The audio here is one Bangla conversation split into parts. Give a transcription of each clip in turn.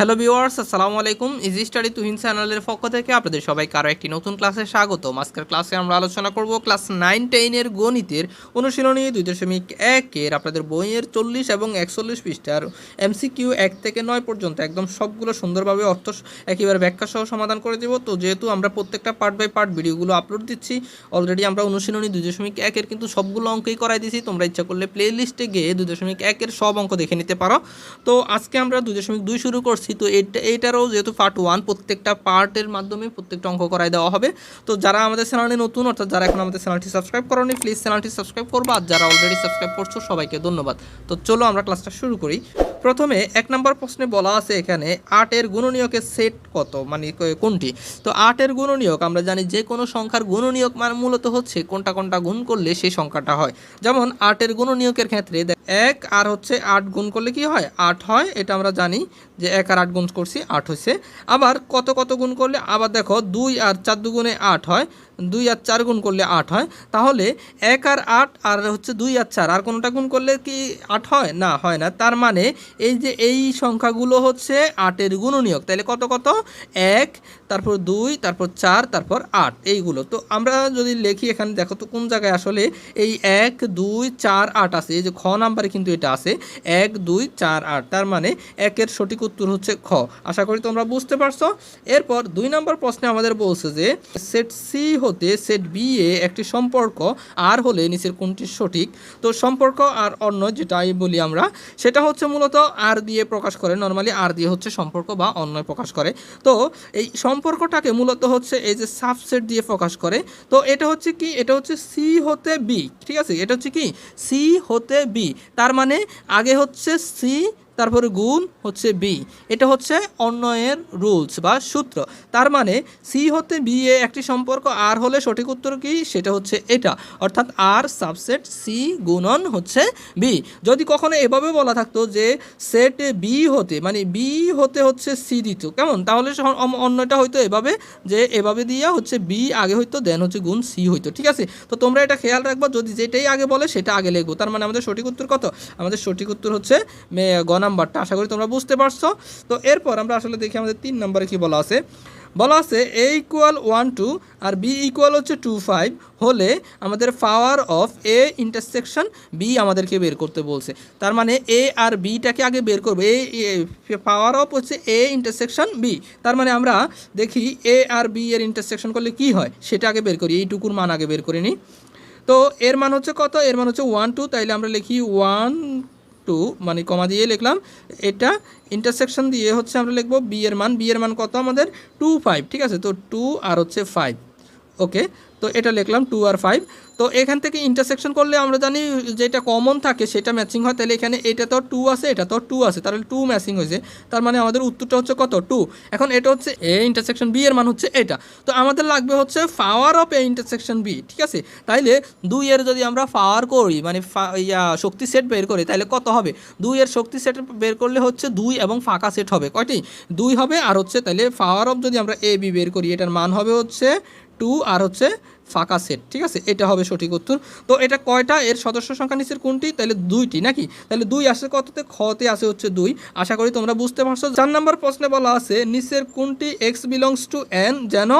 হ্যালো ভিউয়ার্স আসসালামু আলাইকুম। ইজি স্টাডি তুহিন চ্যানেলের পক্ষ থেকে আপনাদের সবাইকে আরও একটি নতুন ক্লাসে স্বাগত আজকের ক্লাসে আমরা আলোচনা করব ক্লাস নাইন টেনের গণিতের অনুশীলনী দুই দশমিক একের আপনাদের বইয়ের চল্লিশ এবং একচল্লিশ পৃষ্ঠার এমসিকিউ এক থেকে নয় পর্যন্ত একদম সবগুলো সুন্দরভাবে অর্থ একেবারে ব্যাখ্যা সহ সমাধান করে দেবো। তো যেহেতু আমরা প্রত্যেকটা পার্ট বাই পার্ট ভিডিওগুলো আপলোড দিচ্ছি অলরেডি আমরা অনুশীলনী দুই দশমিক একের কিন্তু সবগুলো অঙ্কই করাই দিয়েছি। তোমরা ইচ্ছা করলে প্লে লিস্টে গিয়ে দুই দশমিক একের সব অঙ্ক দেখে নিতে পারো। তো আজকে আমরা দুই দশমিক দুই শুরু করছি। তো এটা এইটারও যেহেতু পার্ট ওয়ান প্রত্যেকটা পার্টের মাধ্যমে প্রত্যেকটা অঙ্ক করায় দেওয়া হবে। তো যারা আমাদের চ্যানেলে নতুন, অর্থাৎ যারা এখন আমাদের চ্যানেলটি সাবস্ক্রাইব করেনি প্লিজ চ্যানেলটি সাবস্ক্রাইব করব। আর যারা অলরেডি সাবস্ক্রাইব করছ, সবাইকে ধন্যবাদ। তো চলো আমরা ক্লাসটা শুরু করি। প্রথমে এক নম্বর প্রশ্নে বলা আছে এখানে আটের গুণনীয়কের সেট কত? মানে কোনটি? তো আটের গুণনীয়ক, আমরা জানি যে কোনো সংখ্যার গুণনীয়ক মানে মূলত হচ্ছে কোনটা কোনটা গুণ করলে সেই সংখ্যাটা হয়। যেমন আটের গুণনীয়কের ক্ষেত্রে এক আর হচ্ছে আট গুণ করলে কি হয়? আট হয়, এটা আমরা জানি যে এক আর আট গুণ করছি, আট হয়েছে আবার কত কত গুণ করলে? আবার দেখো দুই আর চার দুগুণে আট হয় দুই আর চার গুণ করলে আট হয়। তাহলে এক আর আট আর হচ্ছে দুই আর চার। আর কোনোটা গুণ করলে কি আট হয়? না হয় না। তার মানে এই যে এই সংখ্যাগুলো হচ্ছে আটের গুণনীয়ক। তাহলে কত কত? এক, তারপর দুই, তারপর চার, তারপর আট। এইগুলো। তো আমরা যদি লিখি এখানে, দেখো তো কোন জায়গায় আসলে এই এক, দুই, চার, আট আছে। এই যে খ নাম্বারে কিন্তু এটা আছে। এক, দুই, চার, আট। তার মানে একের সঠিক উত্তর হচ্ছে খ। আশা করি তোমরা বুঝতে পারছ। এরপর দুই নম্বর প্রশ্নে আমাদের বলছে যে সেট সি হতে সেট বি এ একটি সম্পর্ক আর হলে নিচের কোনটি সঠিক? তো সম্পর্ক আর অন্য যেটাই বলি আমরা, সেটা হচ্ছে মূলত আর দিয়ে প্রকাশ করে। নর্মালি আর দিয়ে হচ্ছে সম্পর্ক বা অন্যয় প্রকাশ করে। তো এই সম্পর্কটাকে মূলত হচ্ছে এই যে সাবসেট দিয়ে প্রকাশ করে, তো এটা হচ্ছে কি? এটা হচ্ছে সি হতে বি ঠিক আছে? এটা হচ্ছে কি? সি হতে বি তার মানে আগে হচ্ছে সি তারপরে গুণ হচ্ছে বি এটা হচ্ছে অন্যয়ের রুলস বা সূত্র। তার মানে সি হতে বি এ একটি সম্পর্ক আর হলে সঠিক উত্তর কি? সেটা হচ্ছে এটা। অর্থাৎ আর সাবসেট সি গুণন হচ্ছে বি যদি কখনো এভাবে বলা থাকতো যে সেট বি হতে মানে বি হতে হচ্ছে সি দিত কেমন? তাহলে অন্যটা হয়তো এভাবে, যে এভাবে দিয়ে হচ্ছে বি আগে হয়তো দেন হচ্ছে গুণ সি হইতো, ঠিক আছে? তো তোমরা এটা খেয়াল রাখবা, যদি যেটাই আগে বলে, সেটা আগে লিখব তার মানে আমাদের সঠিক উত্তর কত? আমাদের সঠিক উত্তর হচ্ছে মে- গ নাম্বারটা আশা করি তোমরা বুঝতে পারছ। তো এরপর আমরা আসলে দেখি আমাদের তিন নম্বরে কি বলা আছে। বলা আছে এ ইকুয়াল ওয়ান টু আর বি ইকুয়াল হচ্ছে টু ফাইভ হলে আমাদের power of A intersection B আমাদেরকে বের করতে বলছে। তার মানে এ আর বিটাকে আগে বের করবে। এ পাওয়ার অফ হচ্ছে এ ইন্টারসেকশন বি তার মানে আমরা দেখি এ আর বি এর ইন্টারসেকশন করলে কি হয়? সেটা আগে বের করি। এইটুকুর মান আগে বের করে নিই। তো এর মান হচ্ছে কত? এর মান হচ্ছে ওয়ান টু তাইলে আমরা লিখি ওয়ান টু মানে কমা দিয়ে লিখলাম, এটা ইন্টারসেকশন দিয়ে হচ্ছে আমরা লিখব বি এর মান বি এর মান কত আমাদের? টু ফাইভ ঠিক আছে? তো টু আর হচ্ছে ফাইভ ওকে তো এটা লিখলাম টু আর ফাইভ তো এখান থেকে ইন্টারসেকশন করলে আমরা জানি যেটা কমন থাকে সেটা ম্যাচিং হয়। তাহলে এখানে এটা তো টু আছে, এটা তো টু আছে। তাহলে টু ম্যাচিং হয়েছে। তার মানে আমাদের উত্তরটা হচ্ছে কত? টু এখন এটা হচ্ছে এ ইন্টারসেকশন বি এর মান হচ্ছে এটা। তো আমাদের লাগবে হচ্ছে power of A intersection B ঠিক আছে? তাইলে দুই এর যদি আমরা পাওয়ার করি মানে ইয়া, শক্তি সেট বের করি তাহলে কত হবে? দুই এর শক্তি সেট বের করলে হচ্ছে দুই এবং ফাঁকা সেট হবে। কয়টি? দুই হবে। আর হচ্ছে তাহলে পাওয়ার অফ যদি আমরা এ বি বের করি, এটার মান হবে হচ্ছে টু আর হচ্ছে ফাঁকা সেট ঠিক আছে? এটা হবে সঠিক উত্তর। তো এটা কয়টা? এর সদস্য সংখ্যা নিচের কোনটি? তাহলে দুইটি, নাকি? তাহলে দুই আসে কততে? খতে আসে হচ্ছে দুই। আশা করি তোমরা বুঝতে পারছ। চার নম্বর প্রশ্নে বলা আছে, নিচের কোনটি এক্স বিলংস টু এন যেন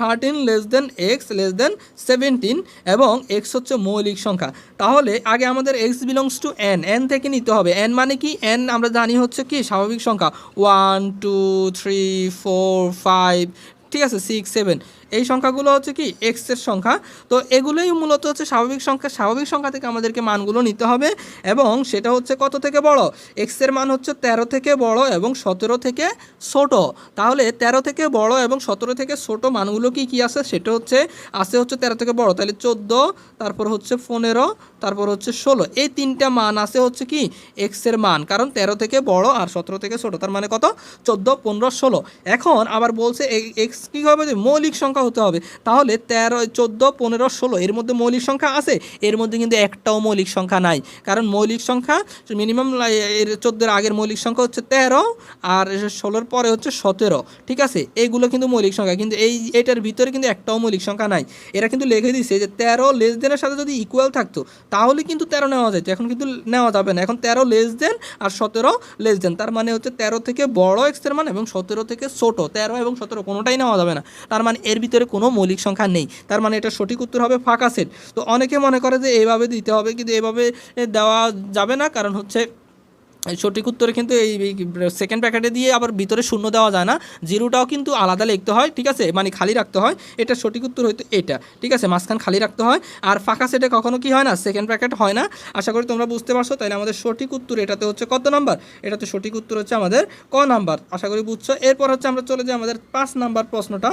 thirteen less than x less than seventeen এবং এক্স হচ্ছে মৌলিক সংখ্যা। তাহলে আগে আমাদের x belongs to N N থেকে নিতে হবে। এন মানে কি? এন আমরা জানি হচ্ছে কি? স্বাভাবিক সংখ্যা। One two three four five ঠিক আছে? সিক্স সেভেন এই সংখ্যাগুলো হচ্ছে কি এক্সের সংখ্যা। তো এগুলোই মূলত হচ্ছে স্বাভাবিক সংখ্যা। স্বাভাবিক সংখ্যা থেকে আমাদেরকে মানগুলো নিতে হবে এবং সেটা হচ্ছে কত থেকে বড়? এক্সের মান হচ্ছে তেরো থেকে বড় এবং সতেরো থেকে ছোট। তাহলে তেরো থেকে বড় এবং সতেরো থেকে ছোট মানগুলো কি কি আছে? সেটা হচ্ছে, আছে হচ্ছে তেরো থেকে বড়। তাহলে চোদ্দ, তারপর হচ্ছে পনেরো, তারপর হচ্ছে ষোলো। এই তিনটা মান আছে হচ্ছে কি এক্সের মান। কারণ তেরো থেকে বড় আর সতেরো থেকে ছোট, তার মানে কত? চোদ্দ, পনেরো, ষোলো। এখন আবার বলছে এক্স কী হবে? যে মৌলিক সংখ্যা সংখ্যা হতে হবে। তাহলে তেরো চোদ্দ, পনেরো, ষোলো, এর মধ্যে মৌলিক সংখ্যা আছে। এর মধ্যে কিন্তু একটাও মৌলিক সংখ্যা নাই। কারণ মৌলিক সংখ্যা মিনিমাম এর চোদ্দোর আগের মৌলিক সংখ্যা হচ্ছে তেরো আর ষোলোর পরে হচ্ছে সতেরো। ঠিক আছে? এইগুলো কিন্তু মৌলিক সংখ্যা। কিন্তু এই এটার ভিতরে কিন্তু একটাও মৌলিক সংখ্যা নাই। এরা কিন্তু লিখে দিছে যে তেরো লেস দেনের সাথে যদি ইকুয়াল থাকতো, তাহলে কিন্তু তেরো নেওয়া যেত এখন কিন্তু নেওয়া যাবে না। এখন তেরো লেস দেন আর সতেরো লেস দেন তার মানে হচ্ছে তেরো থেকে বড় এক্সের মান এবং সতেরো থেকে ছোট। তেরো এবং সতেরো কোনোটাই নেওয়া যাবে না। তার মানে এর ভিতরে কোনো মৌলিক সংখ্যা নেই। তার মানে এটা সঠিক উত্তর হবে ফাঁকা সেট। তো অনেকে মনে করে যে এইভাবে দিতে হবে, কিন্তু এভাবে দেওয়া যাবে না, কারণ হচ্ছে সঠিক উত্তরে কিন্তু এই সেকেন্ড প্যাকেটে দিয়ে আবার ভিতরে শূন্য দেওয়া যায় না। জিরোটাও কিন্তু আলাদা লিখতে হয়, ঠিক আছে? মানে খালি রাখতে হয়। এটা সঠিক উত্তর হয়তো এটা, ঠিক আছে? মাঝখান খালি রাখতে হয়। আর ফাঁকা সেটে কখনো কি হয় না? সেকেন্ড প্যাকেট হয় না। আশা করি তোমরা বুঝতে পারছ। তাহলে আমাদের সঠিক উত্তর এটাতে হচ্ছে কত নাম্বার? এটাতে সঠিক উত্তর হচ্ছে আমাদের ক নাম্বার? আশা করি বুঝছ। এরপর হচ্ছে আমরা চলে যাই আমাদের পাঁচ নাম্বার প্রশ্নটা।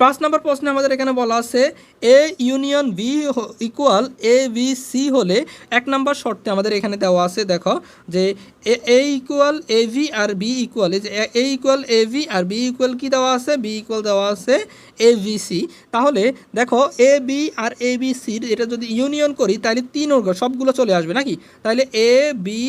পাঁচ নম্বর প্রশ্নে আমাদের এখানে বলা আছে A union B equal A B C হলে এক নম্বর শর্তে আমাদের এখানে দেওয়া আছে, দেখো, যে এ ইকুয়াল এ ভি আর বি ইকুয়াল যে এ ইকুয়াল এ ভি আর বি ইকুয়াল কি দেওয়া আছে? বি ইকুয়াল দেওয়া আছে এ ভি সি তাহলে দেখো A B R A B সির এটা যদি ইউনিয়ন করি, তাহলে তিন অর্গ সবগুলো চলে আসবে নাকি? তাহলে A B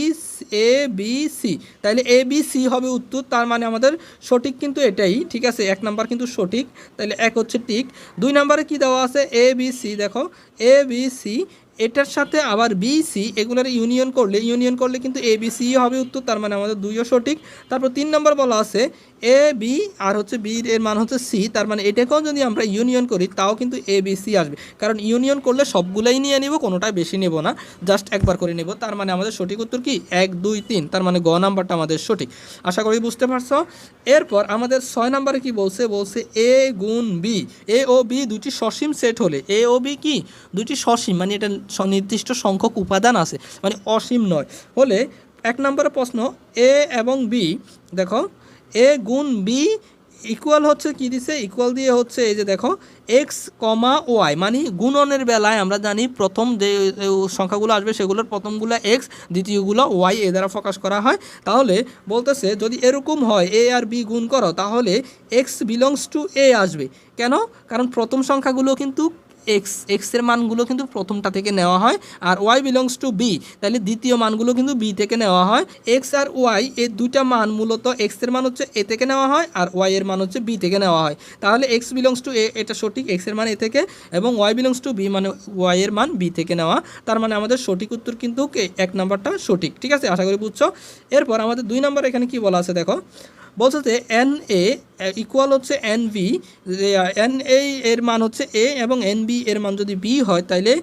A B C তাহলে এ বি সি হবে উত্তর, তার মানে আমাদের সঠিক কিন্তু এটাই, ঠিক আছে? এক নাম্বার কিন্তু সঠিক। তাহলে এক হচ্ছে টিক দুই নাম্বারে কি দেওয়া আছে? এ বি সি দেখো। এ বি সি এটার সাথে আবার বি সি এগুলোর ইউনিয়ন করলে ইউনিয়ন করলে কিন্তু এ বি সি হবে উত্তর, তার মানে আমাদের দুইও সঠিক। তারপর তিন নম্বর বলা আছে এ বি আর হচ্ছে বি এর মান হচ্ছে সি তার মানে এটাকেও যদি আমরা ইউনিয়ন করি, তাও কিন্তু এ বি সি আসবে। কারণ ইউনিয়ন করলে সবগুলাই নিয়ে নিব, কোনোটাই বেশি নেব না জাস্ট একবার করে নেব। তার মানে আমাদের সঠিক উত্তর কি? এক, দুই, তিন, তার মানে গ নাম্বারটা আমাদের সঠিক। আশা করি বুঝতে পারছ? এরপর আমাদের ছয় নাম্বারে কি বলছে? বলছে এ গুণ বি এ ও বি দুটি সসীম সেট হলে এ ও বি কি? দুটি সসীম মানে এটা নির্দিষ্ট সংখ্যক উপাদান আছে মানে অসীম নয়। হলে এক নম্বরের প্রশ্ন এ এবং বি দেখো এ গুণ বি ইকুয়াল হচ্ছে কি দিছে? ইকুয়াল দিয়ে হচ্ছে এই যে দেখো এক্স কমা ওয়াই মানে গুণনের বেলায় আমরা জানি প্রথম যে সংখ্যাগুলো আসবে সেগুলোর প্রথমগুলো এক্স দ্বিতীয়গুলো ওয়াই এ দ্বারা প্রকাশ করা হয়। তাহলে বলতেছে, যদি এরকম হয় এ আর বি গুণ করো, তাহলে এক্স বিলংস টু এ আসবে। কেন? কারণ প্রথম সংখ্যাগুলো কিন্তু এক্স এক্সের মানগুলো কিন্তু প্রথমটা থেকে নেওয়া হয় আর ওয়াই বিলংস টু বি তাহলে দ্বিতীয় মানগুলো কিন্তু বি থেকে নেওয়া হয়। এক্স আর ওয়াই এই দুইটা মান মূলত এক্সের মান হচ্ছে এ থেকে নেওয়া হয় আর ওয়াই এর মান হচ্ছে বি থেকে নেওয়া হয়। তাহলে এক্স বিলংস টু এ এটা সঠিক এক্সের মান এ থেকে এবং ওয়াই বিলংস টু বি মানে ওয়াই এর মান বি থেকে নেওয়া। তার মানে আমাদের সঠিক উত্তর কিন্তু এক নাম্বারটা সঠিক, ঠিক আছে? আশা করি বুঝছ? এরপর আমাদের দুই নাম্বার এখানে কি বলা আছে দেখো? বলছে যে এন এ ইকুয়াল হচ্ছে এন বি এন এ এর মান হচ্ছে এ এবং এন বি এর মান যদি বি হয় তাহলে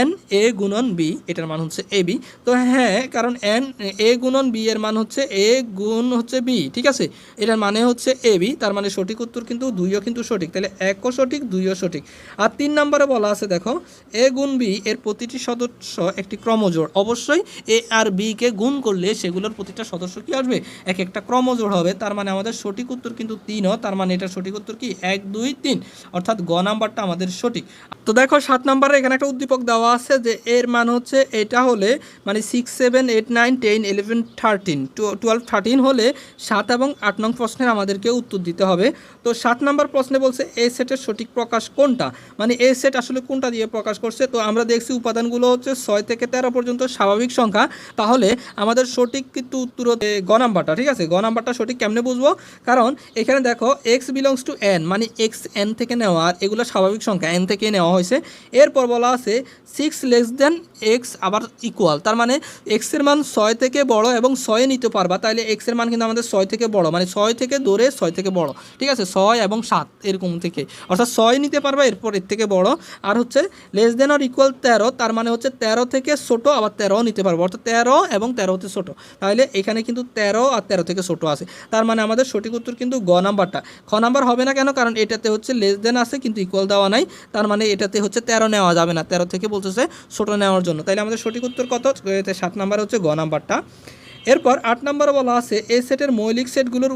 এন এ গুণন বি এটার মান হচ্ছে এ বি তো হ্যাঁ কারণ এন এ গুণন বি এর মান হচ্ছে এ গুণ হচ্ছে বি ঠিক আছে? এটার মানে হচ্ছে এ বি তার মানে সঠিক উত্তর কিন্তু দুইও কিন্তু সঠিক তাহলে একও সঠিক, দুইও সঠিক। আর তিন নম্বরে বলা আছে, দেখো এ গুণ বি এর প্রতিটি সদস্য একটি ক্রমজোড়। অবশ্যই এ আর বি কে গুণ করলে সেগুলোর প্রতিটা সদস্য কি আসবে? এক একটা ক্রমজোড় হবে, তার মানে আমাদের সঠিক উত্তর কিন্তু তিনও, তার মানে এটা সঠিক উত্তর কি? এক, দুই, তিন। অর্থাৎ গ নাম্বারটা আমাদের সঠিক। তো দেখো, সাত নাম্বারে এখানে একটা উদ্দীপক দেওয়া আছে যে এর মান হচ্ছে এটা হলে মানে six seven eight nine ten eleven thirteen twelve thirteen হলে সাত এবং আট নং প্রশ্নের আমাদেরকে উত্তর দিতে হবে। তো সাত নাম্বার প্রশ্নে বলছে এ সেটের সঠিক প্রকাশ কোনটা? মানে এ সেট আসলে কোনটা দিয়ে প্রকাশ করছে? তো আমরা দেখছি উপাদানগুলো হচ্ছে ছয় থেকে তেরো পর্যন্ত স্বাভাবিক সংখ্যা। তাহলে আমাদের সঠিক কিন্তু উত্তর গ নাম্বারটা, ঠিক আছে? গ নাম্বারটা সঠিক কেমনে বুঝব? কারণ এখানে দেখো এক্স বিলংস টু এন মানে এক্স এন থেকে নেওয়া, আর এগুলো স্বাভাবিক সংখ্যা এন থেকে নেওয়া হয়েছে। এরপর বলা আছে সিক্স লেস দেন এক্স আবার ইকুয়াল তার মানে এক্সের মান ছয় থেকে বড় এবং ছয়ে নিতে পারবা তাহলে এক্সের মান কিন্তু আমাদের ছয় থেকে বড় মানে ছয় থেকে দৌড়ে ছয় থেকে বড়, ঠিক আছে? ছয় এবং সাত, এরকম থেকে। অর্থাৎ ছয় নিতে পারবা, এরপর এর থেকে বড়। আর হচ্ছে লেস দেন আর ইকুয়াল তেরো, তার মানে হচ্ছে তেরো থেকে ছোটো, আবার তেরোও নিতে পারব। অর্থাৎ তেরো এবং তেরো হতে ছোটো। তাহলে এখানে কিন্তু তেরো আর তেরো থেকে ছোটো আছে। তার মানে আমাদের সঠিক উত্তর কিন্তু গ নাম্বারটা। খ নাম্বার হবে না কেন? কারণ এটাতে হচ্ছে লেস দেন আছে, কিন্তু ইকুয়াল দেওয়া নাই। তার মানে এটাতে হচ্ছে তেরো নেওয়া যাবে না। তেরো থেকে বলতেছে ছোটো নেওয়ার জন্য। তাইলে আমাদের সঠিক উত্তর কত? সাত নাম্বার হচ্ছে গ নাম্বারটা। এরপর আট নম্বরে বলা আছে, এই সেটের মৌলিক সেটগুলোর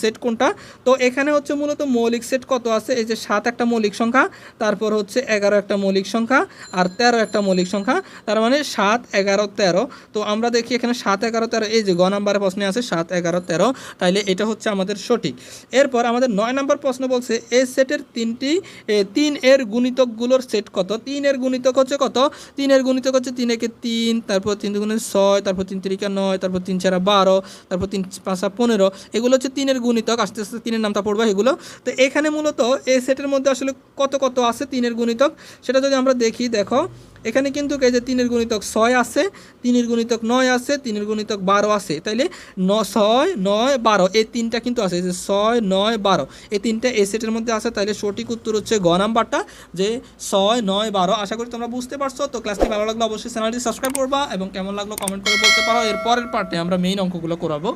সেট কোনটা? তো এখানে হচ্ছে মূলত মৌলিক সেট কত আছে? এই যে সাত একটা মৌলিক সংখ্যা, তারপর হচ্ছে এগারো একটা মৌলিক সংখ্যা আর তেরো একটা মৌলিক সংখ্যা, তার মানে সাত, এগারো, তেরো। তো আমরা দেখি এখানে সাত, এগারো, তেরো, এই যে গ নাম্বারের প্রশ্নে আছে, সাত, এগারো, তেরো, তাইলে এটা হচ্ছে আমাদের সঠিক। এরপর আমাদের নয় নম্বর প্রশ্ন বলছে, এই সেটের তিনটি তিন এর গুণিতকগুলোর সেট কত? তিন এর গুণিতক হচ্ছে কত? তিন এর গুণিতক হচ্ছে তিন একে তিন, তারপর তিন দুগুণে ছয়, তারপর তিন তিরিকা নয়, তারপর তিন চারা বারো, তারপর তিন পাঁচা পনেরো, এগুলো হচ্ছে তিনের গুণিতক, আস্তে আস্তে তিনের নামটা পড়বা এগুলো। তো এখানে মূলত এই সেটের মধ্যে আসলে কত কত আছে তিনের গুণিতক? সেটা যদি আমরা দেখি, দেখো এখানে কিন্তু এই যে তিনের গুণিতক ছয় আছে, তিনের গুণিতক নয় আছে, তিনের গুণিতক বারো আছে। তাইলে ন ছয় নয়, বারো, এই তিনটা কিন্তু আছে যে ছয়, নয়, বারো। এই তিনটা এই সেটের মধ্যে আছে, তাইলে সঠিক উত্তর হচ্ছে গ নাম্বারটা, যে ছয়, নয়, বারো। আশা করি তোমরা বুঝতে পারছ, তো ক্লাসটি ভালো লাগল অবশ্যই চ্যানেলটি সাবস্ক্রাইব করবা এবং কেমন লাগল কমেন্ট করে বলতে পারো। এর পরের পার্টে আমরা মেইন অঙ্কগুলো করাবো।